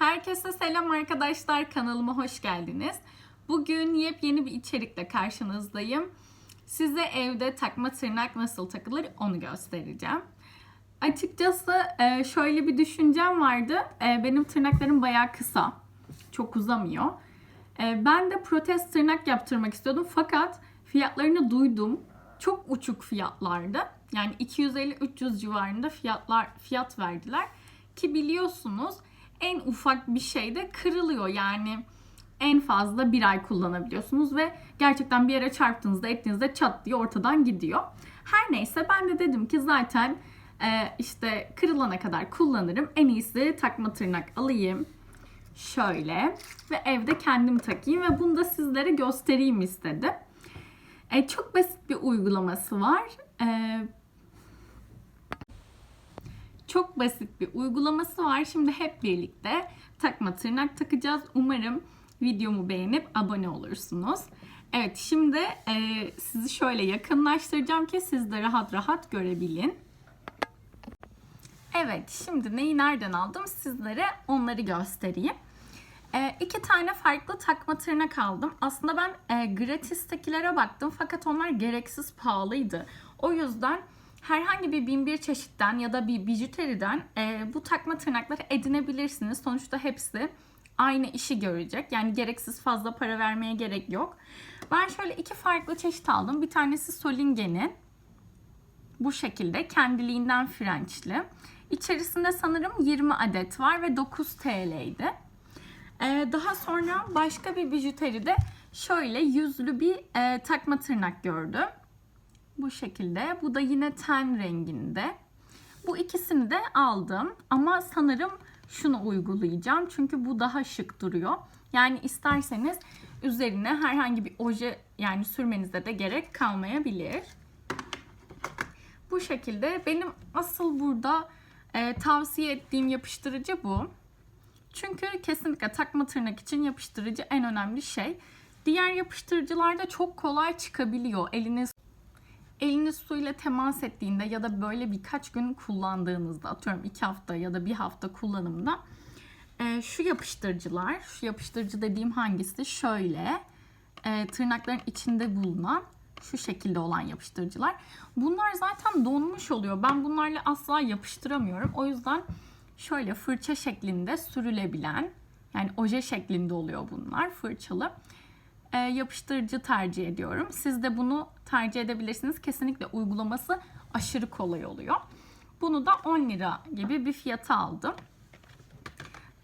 Herkese selam arkadaşlar. Kanalıma hoş geldiniz. Bugün yepyeni bir içerikle karşınızdayım. Size evde takma tırnak nasıl takılır onu göstereceğim. Açıkçası e, şöyle bir düşüncem vardı. E, Benim tırnaklarım bayağı kısa. Çok uzamıyor. E, Ben de protez tırnak yaptırmak istiyordum fakat fiyatlarını duydum. Çok uçuk fiyatlardı. Yani 250-300 civarında fiyatlar fiyat verdiler. Ki biliyorsunuz en ufak bir şey de kırılıyor. Yani en fazla bir ay kullanabiliyorsunuz ve gerçekten bir yere çarptığınızda ettiğinizde çat diye ortadan gidiyor. Her neyse ben de dedim ki zaten e, işte kırılana kadar kullanırım. En iyisi takma tırnak alayım. Şöyle ve evde kendim takayım ve bunu da sizlere göstereyim istedim. E, çok basit bir uygulaması var. E, çok basit bir uygulaması var. Şimdi hep birlikte takma tırnak takacağız. Umarım videomu beğenip abone olursunuz. Evet şimdi e, sizi şöyle yakınlaştıracağım ki siz de rahat rahat görebilin. Evet şimdi neyi nereden aldım sizlere onları göstereyim. E, iki tane farklı takma tırnak aldım. Aslında ben e, gratis'tekilere baktım fakat onlar gereksiz pahalıydı. O yüzden herhangi bir bin bir çeşitten ya da bir bijuteriden e, bu takma tırnakları edinebilirsiniz. Sonuçta hepsi aynı işi görecek. Yani gereksiz fazla para vermeye gerek yok. Ben şöyle iki farklı çeşit aldım. Bir tanesi Solingen'in. Bu şekilde kendiliğinden French'li. İçerisinde sanırım 20 adet var ve 9 TL'ydi. Ee, daha sonra başka bir bijuteride şöyle yüzlü bir e, takma tırnak gördüm. Bu şekilde. Bu da yine ten renginde. Bu ikisini de aldım ama sanırım şunu uygulayacağım. Çünkü bu daha şık duruyor. Yani isterseniz üzerine herhangi bir oje yani sürmenize de gerek kalmayabilir. Bu şekilde benim asıl burada e, tavsiye ettiğim yapıştırıcı bu. Çünkü kesinlikle takma tırnak için yapıştırıcı en önemli şey. Diğer yapıştırıcılarda çok kolay çıkabiliyor. Eliniz eliniz suyla temas ettiğinde ya da böyle birkaç gün kullandığınızda atıyorum iki hafta ya da bir hafta kullanımda e, şu yapıştırıcılar, şu yapıştırıcı dediğim hangisi? Şöyle e, tırnakların içinde bulunan şu şekilde olan yapıştırıcılar. Bunlar zaten donmuş oluyor. Ben bunlarla asla yapıştıramıyorum. O yüzden şöyle fırça şeklinde sürülebilen yani oje şeklinde oluyor bunlar fırçalı yapıştırıcı tercih ediyorum. Siz de bunu tercih edebilirsiniz. Kesinlikle uygulaması aşırı kolay oluyor. Bunu da 10 lira gibi bir fiyata aldım.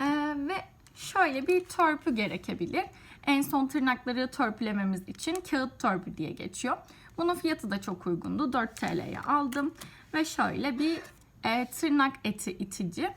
E, ve şöyle bir törpü gerekebilir. En son tırnakları törpülememiz için kağıt törpü diye geçiyor. Bunun fiyatı da çok uygundu. 4 TL'ye aldım. Ve şöyle bir e, tırnak eti itici.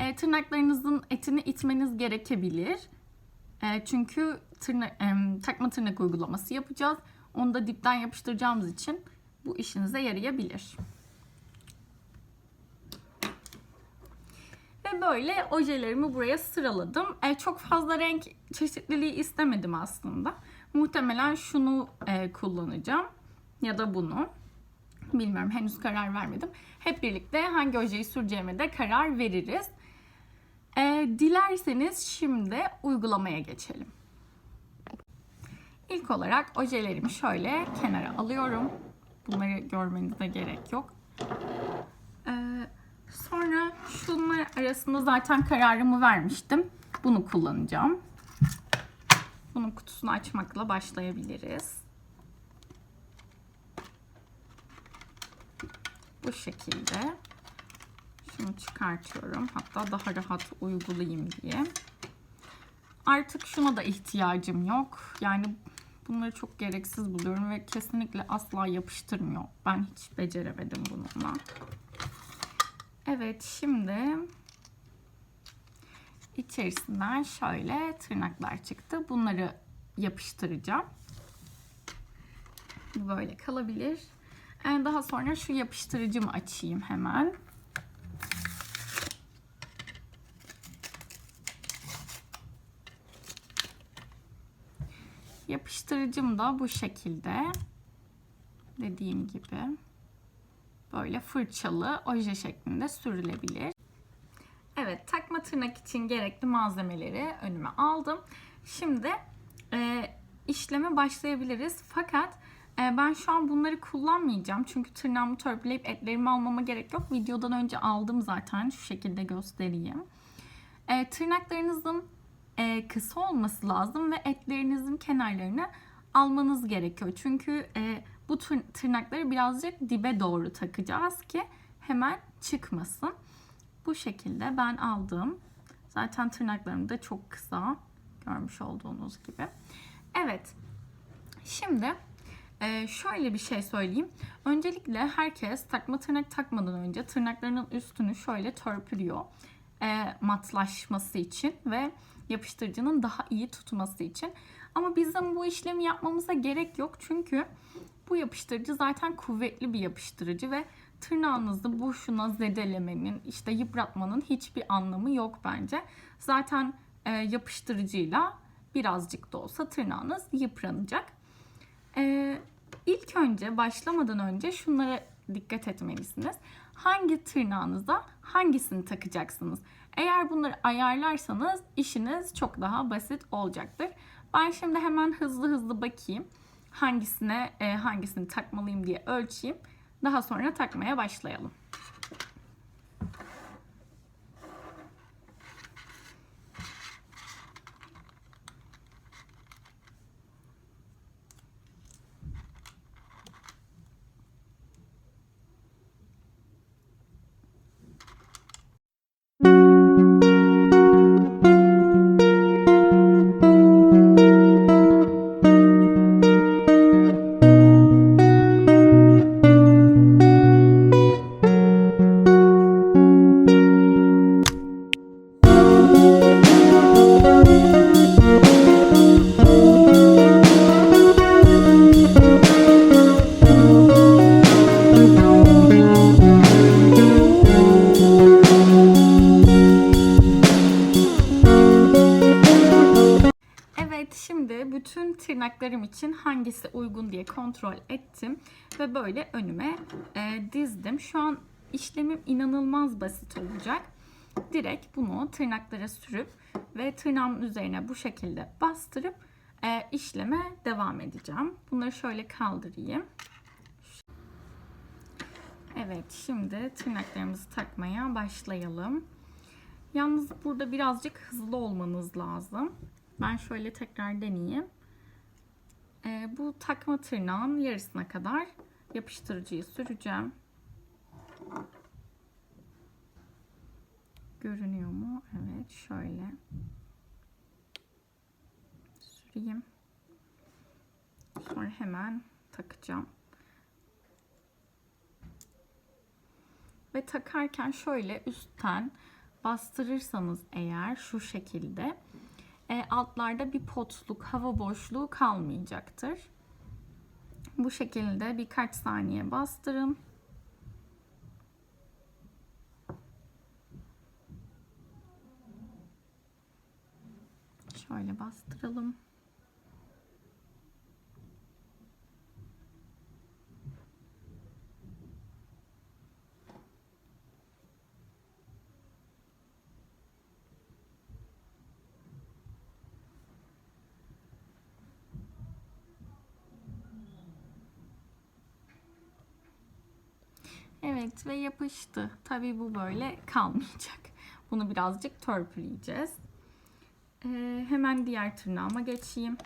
E, tırnaklarınızın etini itmeniz gerekebilir. E, çünkü tırna, e, takma tırnak uygulaması yapacağız. Onu da dipten yapıştıracağımız için bu işinize yarayabilir. Ve böyle ojelerimi buraya sıraladım. E, çok fazla renk çeşitliliği istemedim aslında. Muhtemelen şunu e, kullanacağım ya da bunu. Bilmiyorum henüz karar vermedim. Hep birlikte hangi ojeyi süreceğime de karar veririz. E, dilerseniz şimdi uygulamaya geçelim. İlk olarak ojelerimi şöyle kenara alıyorum. Bunları görmenize gerek yok. E, sonra şunlar arasında zaten kararımı vermiştim. Bunu kullanacağım. Bunun kutusunu açmakla başlayabiliriz. Bu şekilde. Şunu çıkartıyorum. Hatta daha rahat uygulayayım diye. Artık şuna da ihtiyacım yok. Yani bunları çok gereksiz buluyorum ve kesinlikle asla yapıştırmıyor. Ben hiç beceremedim bununla. Evet şimdi içerisinden şöyle tırnaklar çıktı. Bunları yapıştıracağım. Böyle kalabilir. Daha sonra şu yapıştırıcımı açayım hemen. Yapıştırıcım da bu şekilde. Dediğim gibi böyle fırçalı oje şeklinde sürülebilir. Evet takma tırnak için gerekli malzemeleri önüme aldım. Şimdi e, işleme başlayabiliriz. Fakat e, ben şu an bunları kullanmayacağım. Çünkü tırnağımı törpüleyip etlerimi almama gerek yok. Videodan önce aldım zaten. Şu şekilde göstereyim. E, tırnaklarınızın e, kısa olması lazım ve etlerinizin kenarlarını almanız gerekiyor. Çünkü e, bu tır- tırnakları birazcık dibe doğru takacağız ki hemen çıkmasın. Bu şekilde ben aldım. Zaten tırnaklarım da çok kısa. Görmüş olduğunuz gibi. Evet. Şimdi e, şöyle bir şey söyleyeyim. Öncelikle herkes takma tırnak takmadan önce tırnaklarının üstünü şöyle törpülüyor. E, matlaşması için ve yapıştırıcının daha iyi tutması için. Ama bizim bu işlemi yapmamıza gerek yok. Çünkü bu yapıştırıcı zaten kuvvetli bir yapıştırıcı ve tırnağınızı boşuna zedelemenin, işte yıpratmanın hiçbir anlamı yok bence. Zaten e, yapıştırıcıyla birazcık da olsa tırnağınız yıpranacak. E, ilk önce başlamadan önce şunlara dikkat etmelisiniz. Hangi tırnağınıza hangisini takacaksınız? Eğer bunları ayarlarsanız işiniz çok daha basit olacaktır. Ben şimdi hemen hızlı hızlı bakayım. Hangisine e, hangisini takmalıyım diye ölçeyim. Daha sonra takmaya başlayalım. Tırnaklarım için hangisi uygun diye kontrol ettim ve böyle önüme e, dizdim. Şu an işlemim inanılmaz basit olacak. Direkt bunu tırnaklara sürüp ve tırnağımın üzerine bu şekilde bastırıp e, işleme devam edeceğim. Bunları şöyle kaldırayım. Evet şimdi tırnaklarımızı takmaya başlayalım. Yalnız burada birazcık hızlı olmanız lazım. Ben şöyle tekrar deneyeyim. Ee, bu takma tırnağın yarısına kadar yapıştırıcıyı süreceğim. Görünüyor mu? Evet şöyle. Süreyim. Sonra hemen takacağım. Ve takarken şöyle üstten bastırırsanız eğer şu şekilde e, altlarda bir potluk, hava boşluğu kalmayacaktır. Bu şekilde birkaç saniye bastırın. Şöyle bastıralım. Evet ve yapıştı. Tabii bu böyle kalmayacak. Bunu birazcık törpüleyeceğiz. Ee, hemen diğer tırnağıma geçeyim.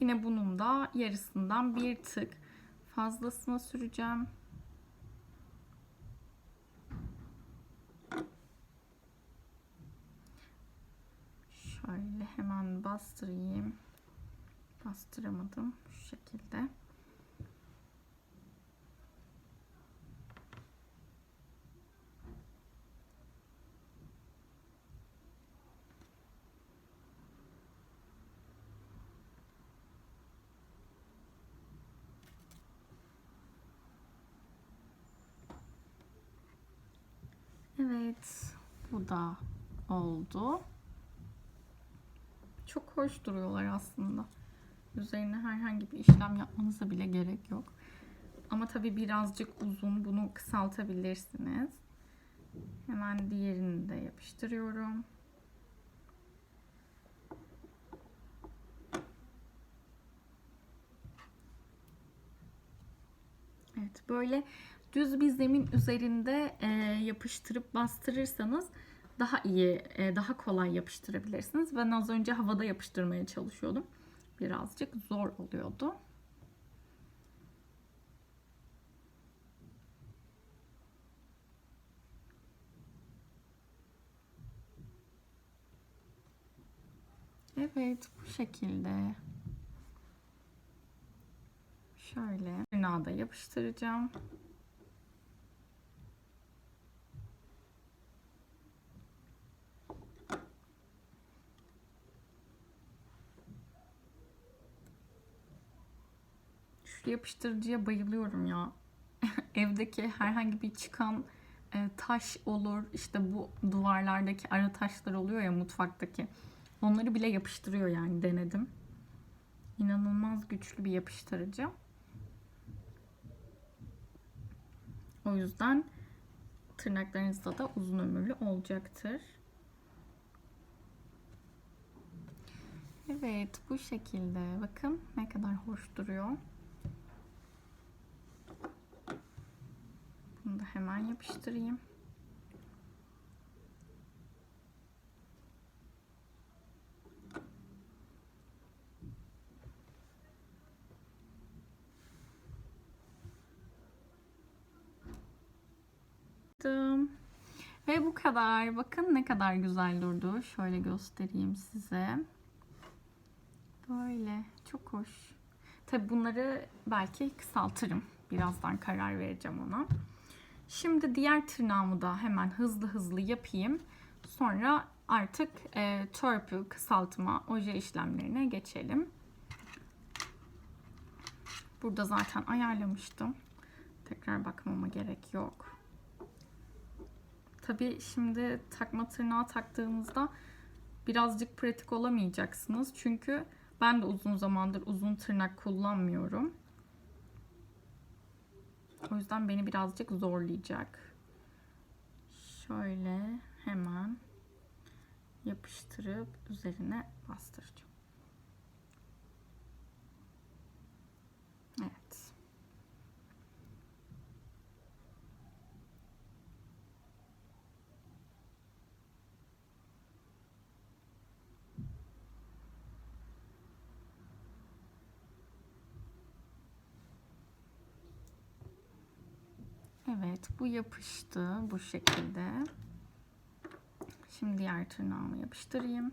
Yine bunun da yarısından bir tık fazlasına süreceğim. Şöyle hemen bastırayım. Bastıramadım şu şekilde. Evet, bu da oldu. Çok hoş duruyorlar aslında. Üzerine herhangi bir işlem yapmanıza bile gerek yok. Ama tabii birazcık uzun. Bunu kısaltabilirsiniz. Hemen diğerini de yapıştırıyorum. Evet böyle düz bir zemin üzerinde e, yapıştırıp bastırırsanız daha iyi, e, daha kolay yapıştırabilirsiniz. Ben az önce havada yapıştırmaya çalışıyordum. Birazcık zor oluyordu. Evet bu şekilde. Şöyle da yapıştıracağım. Şu yapıştırıcıya bayılıyorum ya. Evdeki herhangi bir çıkan e, taş olur. işte bu duvarlardaki ara taşlar oluyor ya mutfaktaki. Onları bile yapıştırıyor yani denedim. İnanılmaz güçlü bir yapıştırıcı. O yüzden tırnaklarınızda da uzun ömürlü olacaktır. Evet bu şekilde bakın ne kadar hoş duruyor. Da hemen yapıştırayım. yaptım. Ve bu kadar. Bakın ne kadar güzel durdu. Şöyle göstereyim size. Böyle. Çok hoş. Tabi bunları belki kısaltırım. Birazdan karar vereceğim ona. Şimdi diğer tırnağımı da hemen hızlı hızlı yapayım. Sonra artık e, törpü, kısaltma, oje işlemlerine geçelim. Burada zaten ayarlamıştım. Tekrar bakmama gerek yok. Tabii şimdi takma tırnağı taktığınızda birazcık pratik olamayacaksınız. Çünkü ben de uzun zamandır uzun tırnak kullanmıyorum. O yüzden beni birazcık zorlayacak. Şöyle hemen yapıştırıp üzerine bastıracağım. Evet. Evet bu yapıştı bu şekilde. Şimdi diğer tırnağımı yapıştırayım.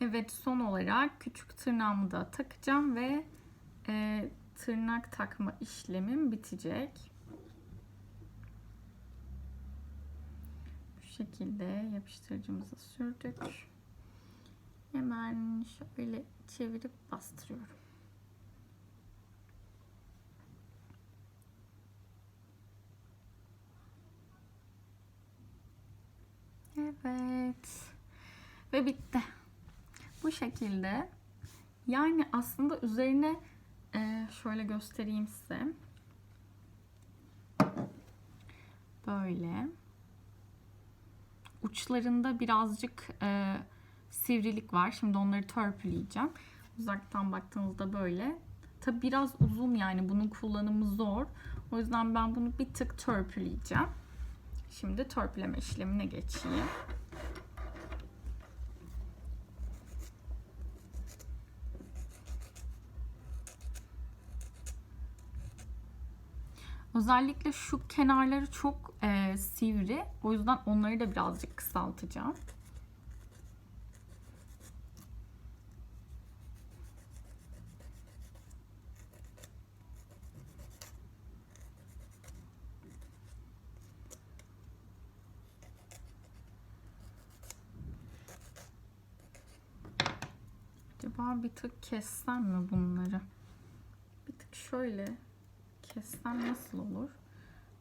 Evet son olarak küçük tırnağımı da takacağım ve e, tırnak takma işlemim bitecek. Bu şekilde yapıştırıcımızı sürdük. Hemen şöyle çevirip bastırıyorum. Evet. Ve bitti. Bu şekilde. Yani aslında üzerine e, şöyle göstereyim size. Böyle. Uçlarında birazcık e, sivrilik var. Şimdi onları törpüleyeceğim. Uzaktan baktığınızda böyle. Tabi biraz uzun yani bunun kullanımı zor. O yüzden ben bunu bir tık törpüleyeceğim. Şimdi törpüleme işlemine geçeyim. Özellikle şu kenarları çok e, sivri. O yüzden onları da birazcık kısaltacağım. Acaba bir tık kessem mi bunları? Bir tık şöyle kessem nasıl olur?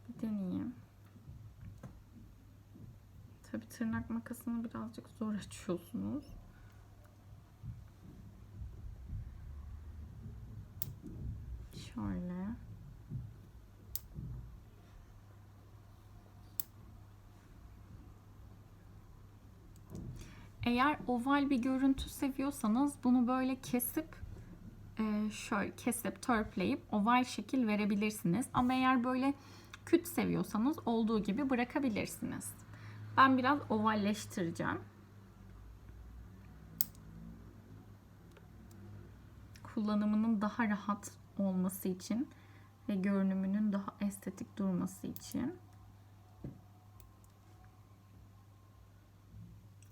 Bir deneyeyim. Tabii tırnak makasını birazcık zor açıyorsunuz. Şöyle. Eğer oval bir görüntü seviyorsanız bunu böyle kesip e, şöyle kesip törpleyip oval şekil verebilirsiniz. Ama eğer böyle küt seviyorsanız olduğu gibi bırakabilirsiniz. Ben biraz ovalleştireceğim. Kullanımının daha rahat olması için ve görünümünün daha estetik durması için.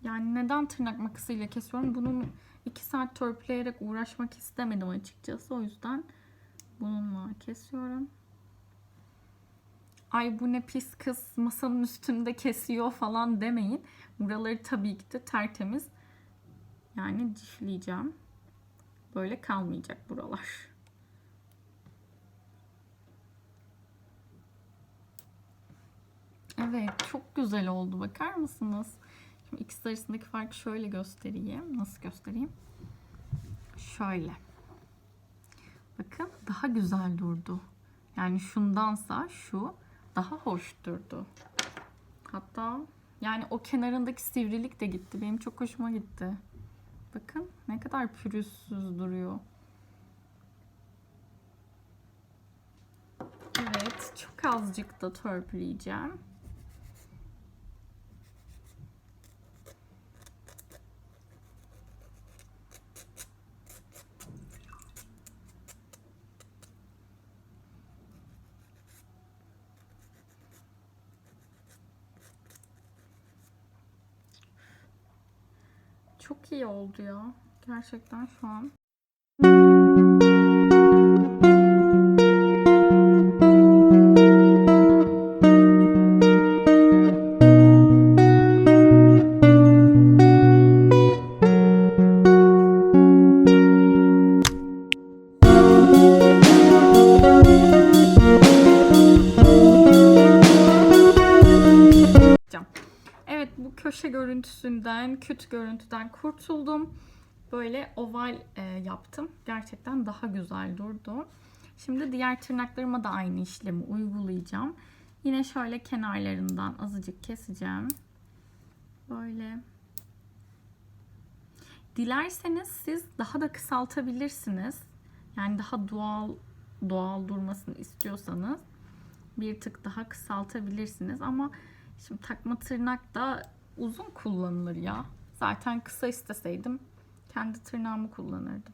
Yani neden tırnak makasıyla kesiyorum? Bunun iki saat törpüleyerek uğraşmak istemedim açıkçası. O yüzden bununla kesiyorum. Ay bu ne pis kız masanın üstünde kesiyor falan demeyin. Buraları tabii ki de tertemiz. Yani dişleyeceğim. Böyle kalmayacak buralar. Evet çok güzel oldu bakar mısınız? Şimdi arasındaki farkı şöyle göstereyim. Nasıl göstereyim? Şöyle. Bakın daha güzel durdu. Yani şundansa şu daha hoş durdu. Hatta yani o kenarındaki sivrilik de gitti. Benim çok hoşuma gitti. Bakın ne kadar pürüzsüz duruyor. Evet, çok azıcık da törpüleyeceğim. Çok iyi oldu ya. Gerçekten şu an. Küt görüntüden kurtuldum. Böyle oval e, yaptım. Gerçekten daha güzel durdu. Şimdi diğer tırnaklarıma da aynı işlemi uygulayacağım. Yine şöyle kenarlarından azıcık keseceğim. Böyle. Dilerseniz siz daha da kısaltabilirsiniz. Yani daha doğal doğal durmasını istiyorsanız bir tık daha kısaltabilirsiniz ama Şimdi takma tırnak da uzun kullanılır ya. Zaten kısa isteseydim kendi tırnağımı kullanırdım.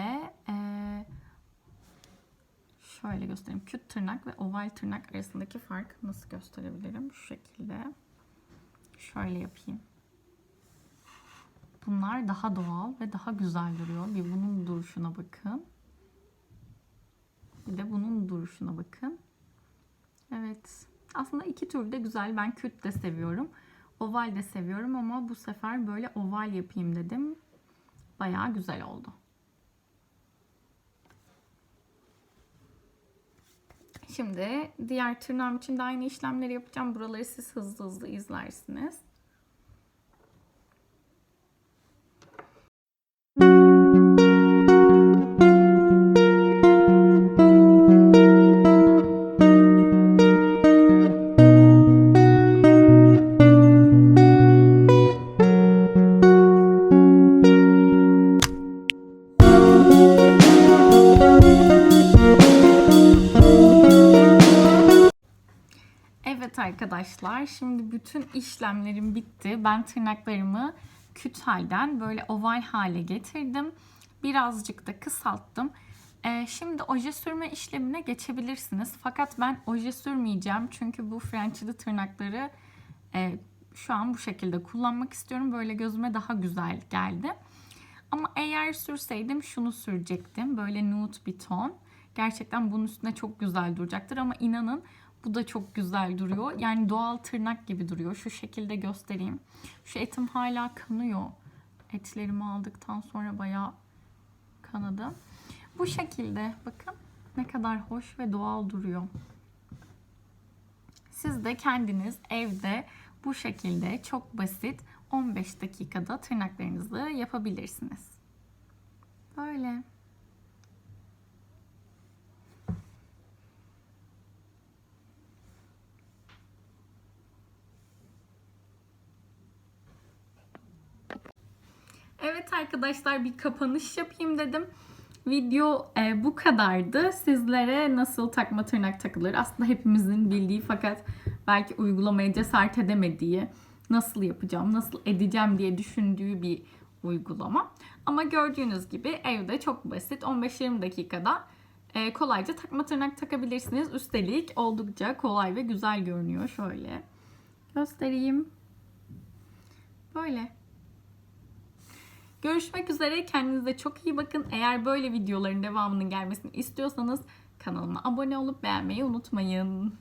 ve e, şöyle göstereyim. Küt tırnak ve oval tırnak arasındaki fark nasıl gösterebilirim? Şu şekilde. Şöyle yapayım. Bunlar daha doğal ve daha güzel duruyor. Bir bunun duruşuna bakın. Bir de bunun duruşuna bakın. Evet. Aslında iki türlü de güzel. Ben küt de seviyorum. Oval de seviyorum ama bu sefer böyle oval yapayım dedim. Bayağı güzel oldu. Şimdi diğer tırnağım için de aynı işlemleri yapacağım. Buraları siz hızlı hızlı izlersiniz. Arkadaşlar şimdi bütün işlemlerim bitti. Ben tırnaklarımı küt halden böyle oval hale getirdim. Birazcık da kısalttım. Ee, şimdi oje sürme işlemine geçebilirsiniz. Fakat ben oje sürmeyeceğim. Çünkü bu French'li tırnakları e, şu an bu şekilde kullanmak istiyorum. Böyle gözüme daha güzel geldi. Ama eğer sürseydim şunu sürecektim. Böyle nude bir ton. Gerçekten bunun üstüne çok güzel duracaktır ama inanın bu da çok güzel duruyor. Yani doğal tırnak gibi duruyor. Şu şekilde göstereyim. Şu etim hala kanıyor. Etlerimi aldıktan sonra bayağı kanadı. Bu şekilde bakın ne kadar hoş ve doğal duruyor. Siz de kendiniz evde bu şekilde çok basit 15 dakikada tırnaklarınızı yapabilirsiniz. Böyle. Evet arkadaşlar bir kapanış yapayım dedim. Video e, bu kadardı. Sizlere nasıl takma tırnak takılır? Aslında hepimizin bildiği fakat belki uygulamaya cesaret edemediği, nasıl yapacağım, nasıl edeceğim diye düşündüğü bir uygulama. Ama gördüğünüz gibi evde çok basit 15-20 dakikada e, kolayca takma tırnak takabilirsiniz. Üstelik oldukça kolay ve güzel görünüyor. Şöyle göstereyim. Böyle. Görüşmek üzere. Kendinize çok iyi bakın. Eğer böyle videoların devamının gelmesini istiyorsanız kanalıma abone olup beğenmeyi unutmayın.